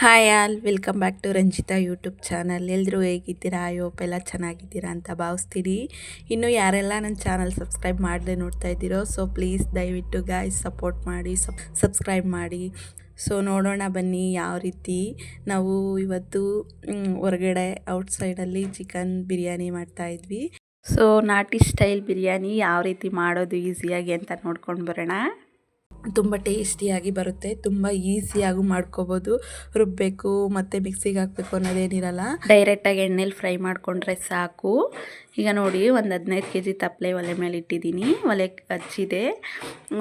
Hi all welcome back to Ranjitha YouTube channel ಎಲ್ಲರೂ ಹೇಗಿದ್ದೀರಾ? Hope ಎಲ್ಲ ಚೆನ್ನಾಗಿದ್ದೀರಾ ಅಂತ ಭಾವಿಸ್ತೀನಿ. ಇನ್ನು ಯಾರೆಲ್ಲ ನನ್ನ ಚಾನಲ್ ಸಬ್ಸ್ಕ್ರೈಬ್ ಮಾಡದೆ ನೋಡ್ತಾ ಇದ್ದೀರೋ ಸೊ ಪ್ಲೀಸ್ ದಯವಿಟ್ಟು ಗಾಯ್ಸ್ ಸಪೋರ್ಟ್ ಮಾಡಿ ಸಬ್ ಸಬ್ಸ್ಕ್ರೈಬ್ ಮಾಡಿ. ಸೊ ನೋಡೋಣ ಬನ್ನಿ ಯಾವ ರೀತಿ ನಾವು ಇವತ್ತು ಹೊರಗಡೆ ಔಟ್ಸೈಡಲ್ಲಿ ಚಿಕನ್ ಬಿರಿಯಾನಿ ಮಾಡ್ತಾಯಿದ್ವಿ ಸೊ ನಾಟಿ ಸ್ಟೈಲ್ ಬಿರಿಯಾನಿ ಯಾವ ರೀತಿ ಮಾಡೋದು ಈಸಿಯಾಗಿ ಅಂತ ನೋಡ್ಕೊಂಡು ಬರೋಣ. ತುಂಬ ಟೇಸ್ಟಿಯಾಗಿ ಬರುತ್ತೆ, ತುಂಬ ಈಸಿಯಾಗೂ ಮಾಡ್ಕೋಬೋದು. ರುಬ್ಬಬೇಕು ಮತ್ತು ಮಿಕ್ಸಿಗೆ ಹಾಕಬೇಕು ಅನ್ನೋದೇನಿರಲ್ಲ ಡೈರೆಕ್ಟಾಗಿ ಎಣ್ಣೆಲಿ ಫ್ರೈ ಮಾಡಿಕೊಂಡ್ರೆ ಸಾಕು. ಈಗ ನೋಡಿ, ಒಂದು ಹದಿನೈದು ಕೆ ಜಿ ತಪ್ಪಲೆ ಒಲೆ ಮೇಲೆ ಇಟ್ಟಿದ್ದೀನಿ. ಒಲೆ ಹಚ್ಚಿದೆ.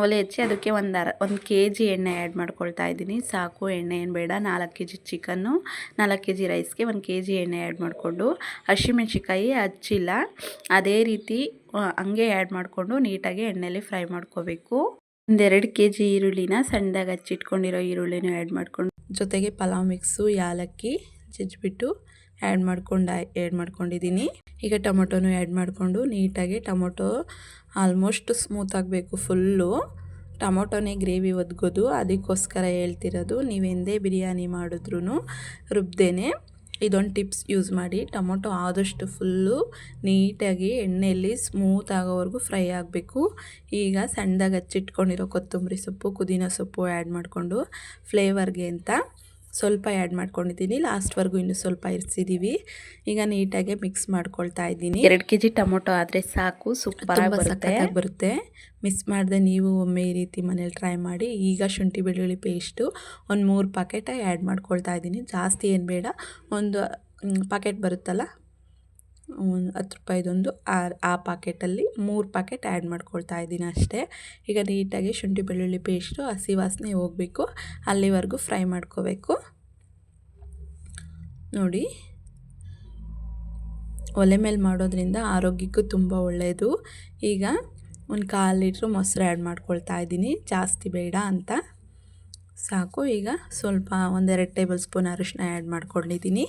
ಒಲೆ ಹಚ್ಚಿ ಅದಕ್ಕೆ ಒಂದು ಅರ, ಒಂದು ಕೆ ಜಿ ಎಣ್ಣೆ ಆ್ಯಡ್ ಮಾಡ್ಕೊಳ್ತಾ ಇದ್ದೀನಿ. ಸಾಕು, ಎಣ್ಣೆ ಏನು ಬೇಡ. ನಾಲ್ಕು ಕೆ ಜಿ ಚಿಕನ್ನು, ನಾಲ್ಕು ಕೆ ಜಿ ರೈಸ್ಗೆ ಒಂದು ಕೆ ಜಿ ಎಣ್ಣೆ ಆ್ಯಡ್ ಮಾಡಿಕೊಂಡು ಹಸಿಮೆಣ್ಸಿಕಾಯಿ ಹಚ್ಚಿಲ್ಲ. ಅದೇ ರೀತಿ ಹಂಗೆ ಆ್ಯಡ್ ಮಾಡಿಕೊಂಡು ನೀಟಾಗಿ ಎಣ್ಣೆಲಿ ಫ್ರೈ ಮಾಡ್ಕೋಬೇಕು. ಒಂದೆರಡು ಕೆ ಜಿ ಈರುಳ್ಳಿನ ಸಣ್ಣದಾಗಿ ಹಚ್ಚಿಟ್ಕೊಂಡಿರೋ ಈರುಳ್ಳಿನ ಆ್ಯಡ್ ಮಾಡ್ಕೊಂಡು ಜೊತೆಗೆ ಪಲಾವ್ ಮಿಕ್ಸು ಯಾಲಕ್ಕಿ ಜಜ್ಜಿಬಿಟ್ಟು ಆ್ಯಡ್ ಮಾಡ್ಕೊಂಡು ಆ್ಯಡ್ ಮಾಡ್ಕೊಂಡಿದ್ದೀನಿ. ಈಗ ಟೊಮೊಟೊನೂ ಆ್ಯಡ್ ಮಾಡಿಕೊಂಡು ನೀಟಾಗಿ ಟೊಮೊಟೊ ಆಲ್ಮೋಸ್ಟ್ ಸ್ಮೂತ್ ಆಗಬೇಕು ಫುಲ್ಲು ಟೊಮೊಟೊನೇ ಗ್ರೇವಿ ಒದ್ಗೋದು, ಅದಕ್ಕೋಸ್ಕರ ಹೇಳ್ತಿರೋದು ನೀವೆಂದೇ ಬಿರಿಯಾನಿ ಮಾಡಿದ್ರೂ ರುಬ್ದೇನೆ. ಇದೊಂದು ಟಿಪ್ಸ್ ಯೂಸ್ ಮಾಡಿ. ಟೊಮೊಟೊ ಆದಷ್ಟು ಫುಲ್ಲು ನೀಟಾಗಿ ಎಣ್ಣೆಯಲ್ಲಿ ಸ್ಮೂತ್ ಆಗೋವರೆಗೂ ಫ್ರೈ ಆಗಬೇಕು. ಈಗ ಸಣ್ಣದಾಗಿ ಹಚ್ಚಿಟ್ಕೊಂಡಿರೋ ಕೊತ್ತಂಬರಿ ಸೊಪ್ಪು, ಪುದೀನ ಸೊಪ್ಪು ಆ್ಯಡ್ ಮಾಡಿಕೊಂಡು ಫ್ಲೇವರ್ಗೆ ಅಂತ ಸ್ವಲ್ಪ ಆ್ಯಡ್ ಮಾಡ್ಕೊಂಡಿದ್ದೀನಿ. ಲಾಸ್ಟ್ವರೆಗೂ ಇನ್ನೂ ಸ್ವಲ್ಪ ಇರಿಸಿದ್ದೀವಿ ಈಗ ನೀಟಾಗಿ ಮಿಕ್ಸ್ ಮಾಡ್ಕೊಳ್ತಾ ಇದ್ದೀನಿ. ಎರಡು ಕೆ ಜಿ ಟೊಮೊಟೊ ಆದರೆ ಸಾಕು ಸೂಪರ್ ಬರುತ್ತೆ. ಬರುತ್ತೆ. ಮಿಸ್ ಮಾಡಿದೆ ನೀವು ಒಮ್ಮೆ ಈ ರೀತಿ ಮನೇಲಿ ಟ್ರೈ ಮಾಡಿ. ಈಗ ಶುಂಠಿ ಬೆಳ್ಳುಳ್ಳಿ ಪೇಸ್ಟು ಒಂದು ಮೂರು ಪ್ಯಾಕೆಟ ಆ್ಯಡ್ ಮಾಡ್ಕೊಳ್ತಾ ಇದ್ದೀನಿ. ಜಾಸ್ತಿ ಏನು ಬೇಡ. ಒಂದು ಪಾಕೆಟ್ ಬರುತ್ತಲ್ಲ? ಹತ್ತು ರೂಪಾಯಿದೊಂದು ಆ ಆ ಪಾಕೆಟಲ್ಲಿ ಮೂರು ಪಾಕೆಟ್ ಆ್ಯಡ್ ಮಾಡ್ಕೊಳ್ತಾ ಇದ್ದೀನಿ ಅಷ್ಟೇ. ಈಗ ನೀಟಾಗಿ ಶುಂಠಿ ಬೆಳ್ಳುಳ್ಳಿ ಪೇಸ್ಟು, ಹಸಿ ವಾಸನೆ ಹೋಗಬೇಕು. ಅಲ್ಲಿವರೆಗೂ ಫ್ರೈ ಮಾಡ್ಕೋಬೇಕು. ನೋಡಿ, ಒಲೆ ಮೇಲೆ ಮಾಡೋದ್ರಿಂದ ಆರೋಗ್ಯಕ್ಕೂ ತುಂಬ ಒಳ್ಳೆಯದು ಈಗ ಒಂದು ಕಾಲು ಲೀಟ್ರ್ ಮೊಸರು ಆ್ಯಡ್ ಮಾಡ್ಕೊಳ್ತಾ ಇದ್ದೀನಿ. ಜಾಸ್ತಿ ಬೇಡ ಅಂತ. ಸಾಕು, ಈಗ ಸ್ವಲ್ಪ ಒಂದೆರಡು ಟೇಬಲ್ ಸ್ಪೂನ್ ಅರಿಶಿನ ಆ್ಯಡ್ ಮಾಡ್ಕೊಂಡಿದ್ದೀನಿ.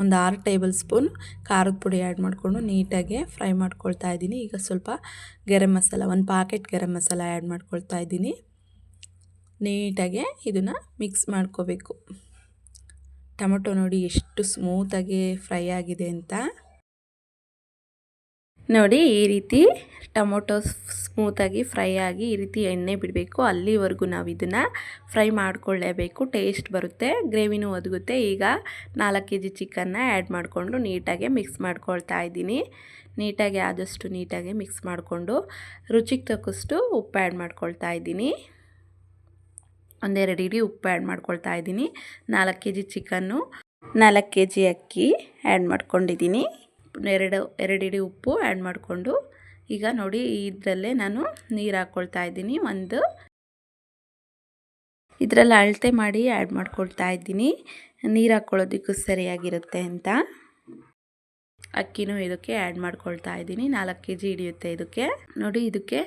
ಒಂದು ಆರು ಟೇಬಲ್ ಸ್ಪೂನ್ ಖಾರದ ಪುಡಿ ಆ್ಯಡ್ ಮಾಡಿಕೊಂಡು ನೀಟಾಗಿ ಫ್ರೈ ಮಾಡ್ಕೊಳ್ತಾ ಇದ್ದೀನಿ. ಈಗ ಸ್ವಲ್ಪ ಗರಂ ಮಸಾಲ, ಒಂದು ಪಾಕೆಟ್ ಗರಂ ಮಸಾಲ ಆ್ಯಡ್ ಮಾಡ್ಕೊಳ್ತಾ ಇದ್ದೀನಿ. ನೀಟಾಗಿ ಇದನ್ನು ಮಿಕ್ಸ್ ಮಾಡ್ಕೋಬೇಕು. ಟೊಮೊಟೊ ನೋಡಿ ಎಷ್ಟು ಸ್ಮೂತಾಗಿ ಫ್ರೈ ಆಗಿದೆ ಅಂತ. ನೋಡಿ, ಈ ರೀತಿ ಟೊಮೊಟೊ ಸ್ಮೂತಾಗಿ ಫ್ರೈ ಆಗಿ ಈ ರೀತಿ ಎಣ್ಣೆ ಬಿಡಬೇಕು. ಅಲ್ಲಿವರೆಗೂ ನಾವು ಇದನ್ನು ಫ್ರೈ ಮಾಡಿಕೊಳ್ಳೇಬೇಕು. ಟೇಸ್ಟ್ ಬರುತ್ತೆ, ಗ್ರೇವಿನೂ ಒದಗುತ್ತೆ. ಈಗ ನಾಲ್ಕು ಕೆ ಜಿ ಚಿಕನ್ನ ಆ್ಯಡ್ ಮಾಡಿಕೊಂಡು ನೀಟಾಗಿ ಮಿಕ್ಸ್ ಮಾಡ್ಕೊಳ್ತಾ ಇದ್ದೀನಿ. ನೀಟಾಗಿ ಆದಷ್ಟು ನೀಟಾಗಿ ಮಿಕ್ಸ್ ಮಾಡಿಕೊಂಡು ರುಚಿಗೆ ತಕ್ಕಷ್ಟು ಉಪ್ಪು ಆ್ಯಡ್ ಮಾಡ್ಕೊಳ್ತಾ ಇದ್ದೀನಿ. ಒಂದೆರಡು ಇಡೀ ಉಪ್ಪು ಆ್ಯಡ್ ಮಾಡ್ಕೊಳ್ತಾ ಇದ್ದೀನಿ. ನಾಲ್ಕು ಕೆ ಜಿ ಚಿಕನ್ನು ನಾಲ್ಕು ಕೆ ಜಿ ಅಕ್ಕಿ ಆ್ಯಡ್ ಮಾಡ್ಕೊಂಡಿದ್ದೀನಿ. ಎರಡು ಎರಡು ಇಡೀ ಉಪ್ಪು ಆ್ಯಡ್ ಮಾಡಿಕೊಂಡು ಈಗ ನೋಡಿ ಇದರಲ್ಲೇ ನಾನು ನೀರು ಹಾಕ್ಕೊಳ್ತಾ ಇದ್ದೀನಿ ಒಂದು. ಇದರಲ್ಲಿ ಅಳತೆ ಮಾಡಿ ಆ್ಯಡ್ ಮಾಡ್ಕೊಳ್ತಾ ಇದ್ದೀನಿ. ನೀರು ಹಾಕ್ಕೊಳ್ಳೋದಕ್ಕೂ ಸರಿಯಾಗಿರುತ್ತೆ ಅಂತ. ಅಕ್ಕಿನೂ ಇದಕ್ಕೆ ಆ್ಯಡ್ ಮಾಡ್ಕೊಳ್ತಾ ಇದ್ದೀನಿ. ನಾಲ್ಕು ಕೆ ಜಿ ಹಿಡಿಯುತ್ತೆ ಇದಕ್ಕೆ. ನೋಡಿ ಇದಕ್ಕೆ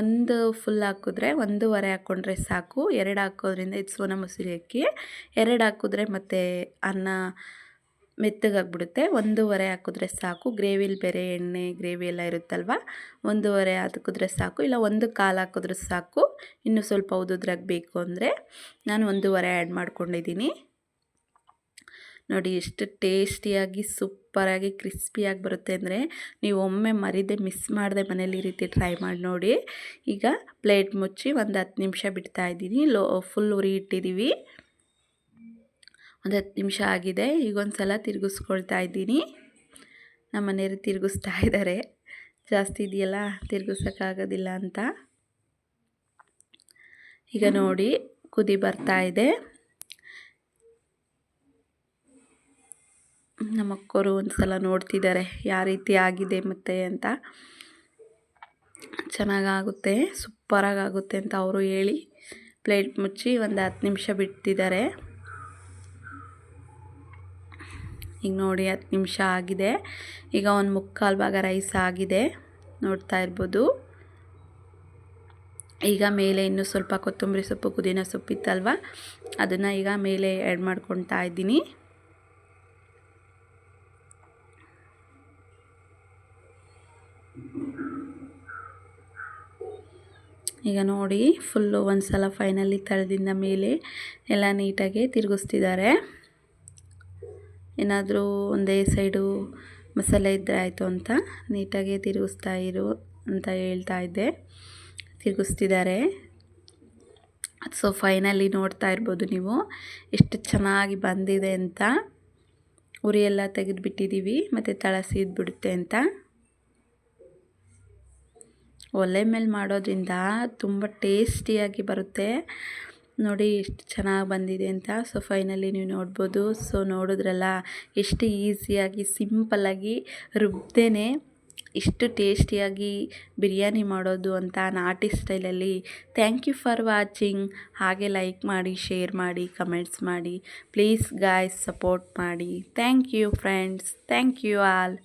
ಒಂದು ಫುಲ್ ಹಾಕಿದ್ರೆ ಒಂದೂವರೆ ಹಾಕ್ಕೊಂಡ್ರೆ ಸಾಕು. ಎರಡು ಹಾಕೋದ್ರಿಂದ, ಇದು ಸೋನಾ ಮಸೂರಿ ಅಕ್ಕಿ. ಎರಡು ಹಾಕಿದ್ರೆ ಮತ್ತು ಅನ್ನ ಮೆತ್ತಗಾಗ್ಬಿಡುತ್ತೆ. ಒಂದೂವರೆ ಹಾಕಿದ್ರೆ ಸಾಕು. ಗ್ರೇವಿಲಿ ಬೇರೆ ಎಣ್ಣೆ, ಗ್ರೇವಿ ಎಲ್ಲ ಇರುತ್ತಲ್ವ? ಒಂದೂವರೆ ಹಾಕಿದ್ರೆ ಸಾಕು. ಇಲ್ಲ, ಒಂದು ಕಾಲು ಹಾಕಿದ್ರೆ ಸಾಕು. ಇನ್ನು ಸ್ವಲ್ಪ ಉದುದ್ರಾಗ ಬೇಕು ಅಂದರೆ ನಾನು ಒಂದೂವರೆ ಆ್ಯಡ್ ಮಾಡ್ಕೊಂಡಿದ್ದೀನಿ. ನೋಡಿ, ಎಷ್ಟು ಟೇಸ್ಟಿಯಾಗಿ, ಸೂಪರಾಗಿ, ಕ್ರಿಸ್ಪಿಯಾಗಿ ಬರುತ್ತೆ ಅಂದರೆ ನೀವು ಒಮ್ಮೆ ಮರಿದೆ, ಮಿಸ್ ಮಾಡದೆ ಮನೇಲಿ ಈ ರೀತಿ ಟ್ರೈ ಮಾಡಿ ನೋಡಿ. ಈಗ ಪ್ಲೇಟ್ ಮುಚ್ಚಿ ಒಂದು ಹತ್ತು ನಿಮಿಷ ಬಿಡ್ತಾ ಇದ್ದೀನಿ. ಲೋ, ಫುಲ್ ಉರಿ ಇಟ್ಟಿದ್ದೀವಿ. ಒಂದು ಹತ್ತು ನಿಮಿಷ ಆಗಿದೆ. ಈಗ ಒಂದು ಸಲ ತಿರುಗಿಸ್ಕೊಳ್ತಾ ಇದ್ದೀನಿ. ನಮ್ಮ ಮನೆಯವರು ತಿರುಗಿಸ್ತಾ ಇದ್ದಾರೆ. ಜಾಸ್ತಿ ಇದೆಯಲ್ಲ, ತಿರುಗಿಸೋಕ್ಕಾಗೋದಿಲ್ಲ ಅಂತ. ಈಗ ನೋಡಿ, ಕುದಿ ಬರ್ತಾ ಇದೆ. ನಮ್ಮ ಅಕ್ಕವರು ಒಂದು ಸಲ ನೋಡ್ತಿದ್ದಾರೆ, ಯಾವ ರೀತಿ ಆಗಿದೆ ಮತ್ತೆ ಅಂತ. ಚೆನ್ನಾಗಾಗುತ್ತೆ ಸೂಪರಾಗಿ ಆಗುತ್ತೆ ಅಂತ ಅವರು ಹೇಳಿ, ಪ್ಲೇಟ್ ಮುಚ್ಚಿ ಒಂದು ಹತ್ತು ನಿಮಿಷ ಬಿಟ್ಟಿದ್ದಾರೆ. ಈಗ ನೋಡಿ ಹತ್ತು ನಿಮಿಷ ಆಗಿದೆ. ಈಗ ಒಂದು ಮುಕ್ಕಾಲು ಭಾಗ ರೈಸ್ ಆಗಿದೆ. ನೋಡ್ತಾ ಇರ್ಬೋದು. ಈಗ ಮೇಲೆ ಇನ್ನೂ ಸ್ವಲ್ಪ ಕೊತ್ತಂಬರಿ ಸೊಪ್ಪು, ಪುದೀನ ಸೊಪ್ಪು ಇತ್ತಲ್ವ? ಅದನ್ನು ಈಗ ಮೇಲೆ ಆ್ಯಡ್ ಮಾಡ್ಕೊತಾ ಇದ್ದೀನಿ. ಈಗ ನೋಡಿ ಫುಲ್ಲು ಒಂದು ಸಲ ಫೈನಲಿ ತಳದಿಂದ ಮೇಲೆ ಎಲ್ಲ ನೀಟಾಗಿ ತಿರುಗಿಸ್ತಿದ್ದಾರೆ. ಏನಾದರೂ ಒಂದೇ ಸೈಡು ಮಸಾಲೆ ಇದ್ದರೆ ಆಯಿತು ಅಂತ ನೀಟಾಗಿ ತಿರುಗಿಸ್ತಾ ಇರು ಅಂತ ಹೇಳ್ತಾ ಇದ್ದೆ. ತಿರುಗಿಸ್ತಿದ್ದಾರೆ. ಸೊ ಫೈನಲಿ ನೋಡ್ತಾ ಇರ್ಬೋದು ನೀವು. ಎಷ್ಟು ಚೆನ್ನಾಗಿ ಬಂದಿದೆ ಅಂತ. ಉರಿ ಎಲ್ಲ ತೆಗೆದುಬಿಟ್ಟಿದ್ದೀವಿ, ಮತ್ತು ತಳ ಬಿಡುತ್ತೆ ಅಂತ. ಒಲೆ ಮೇಲೆ ಮಾಡೋದ್ರಿಂದ ತುಂಬ ಟೇಸ್ಟಿಯಾಗಿ ಬರುತ್ತೆ. ನೋಡಿ ಎಷ್ಟು ಚೆನ್ನಾಗಿ ಬಂದಿದೆ ಅಂತ. ಸೊ ಫೈನಲಿ ನೀವು ನೋಡ್ಬೋದು. ಸೊ ನೋಡಿದ್ರಲ್ಲ, ಎಷ್ಟು ಈಸಿಯಾಗಿ ಸಿಂಪಲ್ಲಾಗಿ ರುಬ್ದೇನೆ, ಇಷ್ಟು ಟೇಸ್ಟಿಯಾಗಿ ಬಿರಿಯಾನಿ ಮಾಡೋದು ಅಂತ ನಾಟಿ ಸ್ಟೈಲಲ್ಲಿ ಥ್ಯಾಂಕ್ ಯು ಫಾರ್ ವಾಚಿಂಗ್ ಹಾಗೆ ಲೈಕ್ ಮಾಡಿ ಶೇರ್ ಮಾಡಿ ಕಮೆಂಟ್ಸ್ ಮಾಡಿ. ಪ್ಲೀಸ್ ಗಾಯ್ಸ್ ಸಪೋರ್ಟ್ ಮಾಡಿ. Thank you friends thank you all